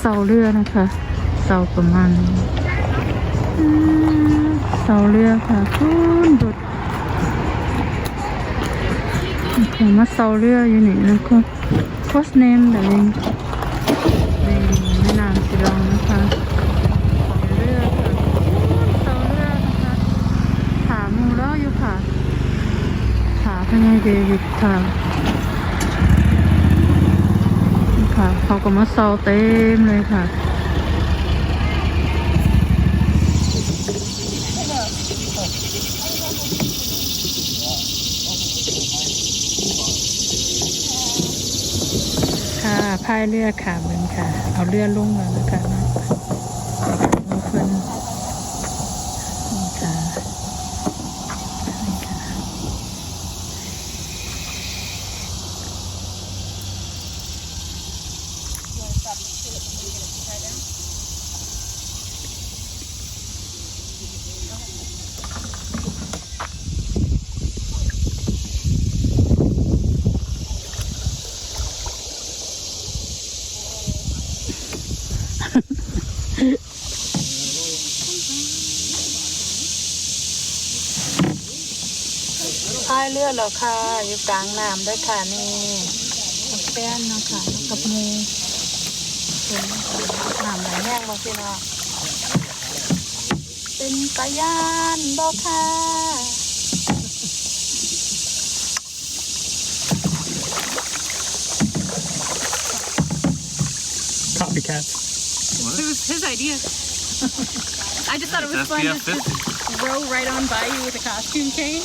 เสาเรือนะคะเสาประมาณเสาเรือค่ะคุณดุดผมมาเสาเรืออยู่นี่นะก็ What's name เดี๋ยวนี้ในแม่น้ำสิลองนะคะเสาเรือค่ะเสาเรือนะคะถามมูแล้วอยู่ค่ะถามพญายเดวิดค่ะ ค่ะ เขาก็มาเซาเต็มเลยค่ะค่ะพายเรือค่ะเบินค่ะ เอาเรือลงแล้วนะคะนะเอาเพิ่นนี่ค่ะนี่ค่ะ พายเรือแล้วค่ะ อยู่กลางน้ำด้วยค่ะนี่กับแป้นเนาะค่ะแล้วกับหมูเป็นน้ำไหลแห้งบ่พี่น้องเป็นตะยานบ่ค่ะ Copycats. It was his idea. I just thought it was fun SPF just 50. to row right on by you with a costume change.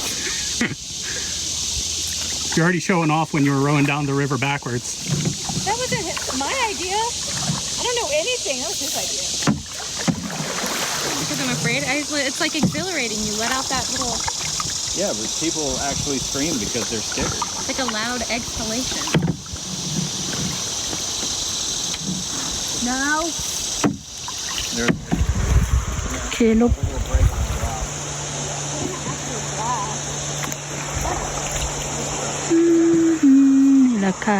You're already showing off when you were rowing down the river backwards. That wasn't my idea. I don't know anything. That was his idea. Because I'm afraid. I, it's like exhilarating. You let out that little, Yeah, but people actually scream because they're scared. it's like a loud exhalation. No. They're เนี่แหละค่ะ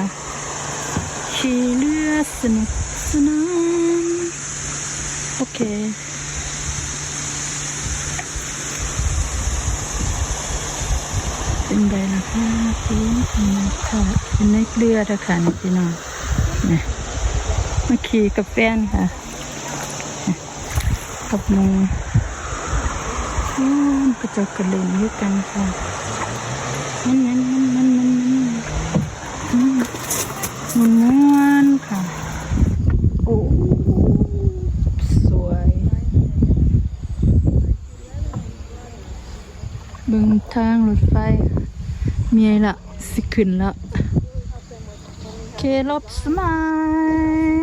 ขี่เรือสนุกสนานโอเคเป็นไงล่ะคะพี่ค่ะเป็นในเรือนะคะนี่พี่น้องนี่มาขี่กับแฟนค่ะกับมูอืมก็จะกระเล่นด้วยกันค่ะมันมันมันมันมันมันมันม้วนค่ะ โอ้สวย เบิ่งทางรถไฟ เมียละสิขึ้นละเคลบสมา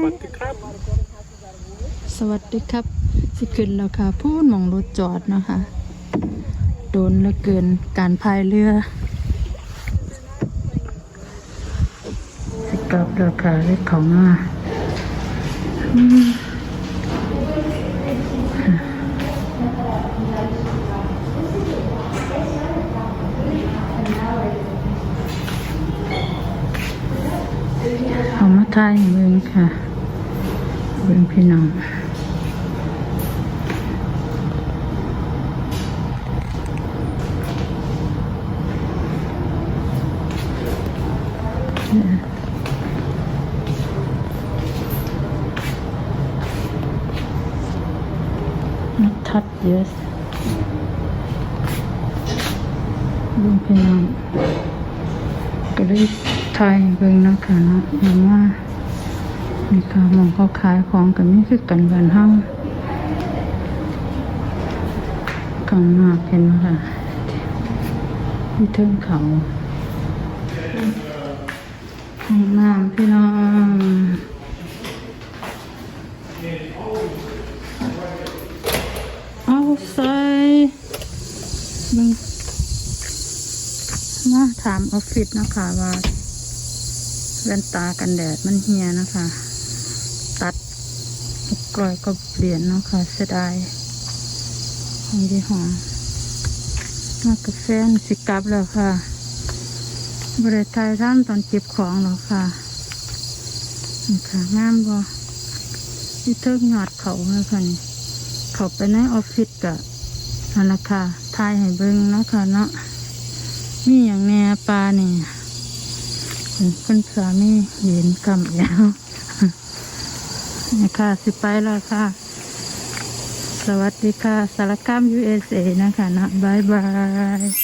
ยสวัสดีครับ สิขึ้นแล้วค่ะ พูดมองรถจอดนะคะ โดนเหลือเกินการพายเรือสิกลับแล้วค่ะเล็กของมาอืมเอามา ทายเบิ่งค่ะ เบิ่งพี่น้องทัดเยอะเบิ่งพี่น้องก็เลยทายเบิ่งนะคะเนาะว่า มีค่ะมองเขาขายของกันนี่คือกันบ้านเฮาข้างหน้าเห็นไหมค่ะที่เทิงเขาห้องน้ำพี่น้องเอาใส่เบิ่งมาถามออฟฟิศนะคะว่าแว่นตากันแดดมันเหียนะคะ ตัดกลอยก็เปลี่ยนเนาะค่ะเสดายของยี่ห้อมากาแฟนสิกับแล้วค่ะบริษัทท่านตอนเก็บของแล้วค่ะนี่ค่ะงามบ่ที่เทิกหยอดเขาเลยค่ะนเขาไปในออฟฟิศกะนั่นละค่ะทายให้เบิ้งนะค่ะเนาะนี่อย่างแน่ปลาเนี่ยคนสาม่เหรียญกำยาว นี่ค่ะ สิไปแล้วค่ะ สวัสดีค่ะสารคาม USA นะคะนะบายบาย